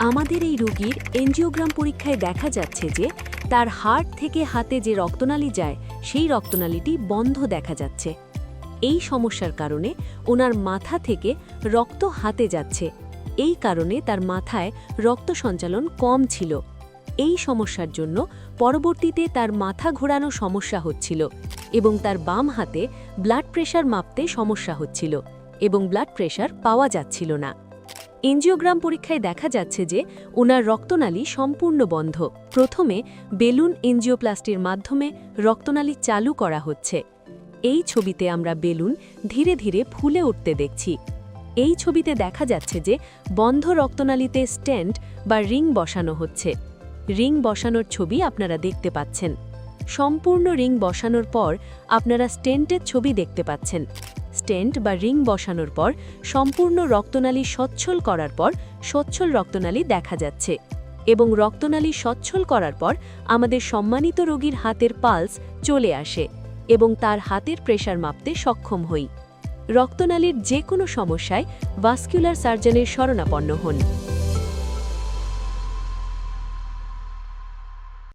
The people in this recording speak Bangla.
আমাদের এই রোগীর এনজিওগ্রাম পরীক্ষায় দেখা যাচ্ছে যে তার হার্ট থেকে হাতে যে রক্তনালী যায়, সেই রক্তনালীটি বন্ধ দেখা যাচ্ছে। এই সমস্যার কারণে ওনার মাথা থেকে রক্ত হাতে যাচ্ছে। এই কারণে তার মাথায় রক্ত সঞ্চালন কম ছিল। এই সমস্যার জন্য পরবর্তীতে তার মাথা ঘোরানো সমস্যা হচ্ছিল এবং তার বাম হাতে ব্লাড প্রেশার মাপতে সমস্যা হচ্ছিল এবং ব্লাড প্রেশার পাওয়া যাচ্ছিল না। এনজিওগ্রাম পরীক্ষায় দেখা যাচ্ছে যে ওনার রক্তনালী সম্পূর্ণ বন্ধ। প্রথমে বেলুন এনজিওপ্লাস্টির মাধ্যমে রক্তনালী চালু করা হচ্ছে। এই ছবিতে আমরা বেলুন ধীরে ধীরে ফুলে উঠতে দেখছি। এই ছবিতে দেখা যাচ্ছে যে বন্ধ রক্তনালীতে স্ট্যান্ড বা রিং বসানো হচ্ছে। রিং বসানোর ছবি আপনারা দেখতে পাচ্ছেন। সম্পূর্ণ রিং বসানোর পর আপনারা স্টেন্টের ছবি দেখতে পাচ্ছেন। স্টেন্ট বা রিং বসানোর পর সম্পূর্ণ রক্তনালী সচ্ছল করার পর সচ্ছল রক্তনালী দেখা যাচ্ছে এবং রক্তনালী সচ্ছল করার পর আমাদের সম্মানিত রোগীর হাতের পালস চলে আসে এবং তার হাতের প্রেশার মাপতে সক্ষম হই। রক্তনালীর যে কোনো সমস্যায় ভাস্কুলার সার্জনের শরণাপন্ন হন।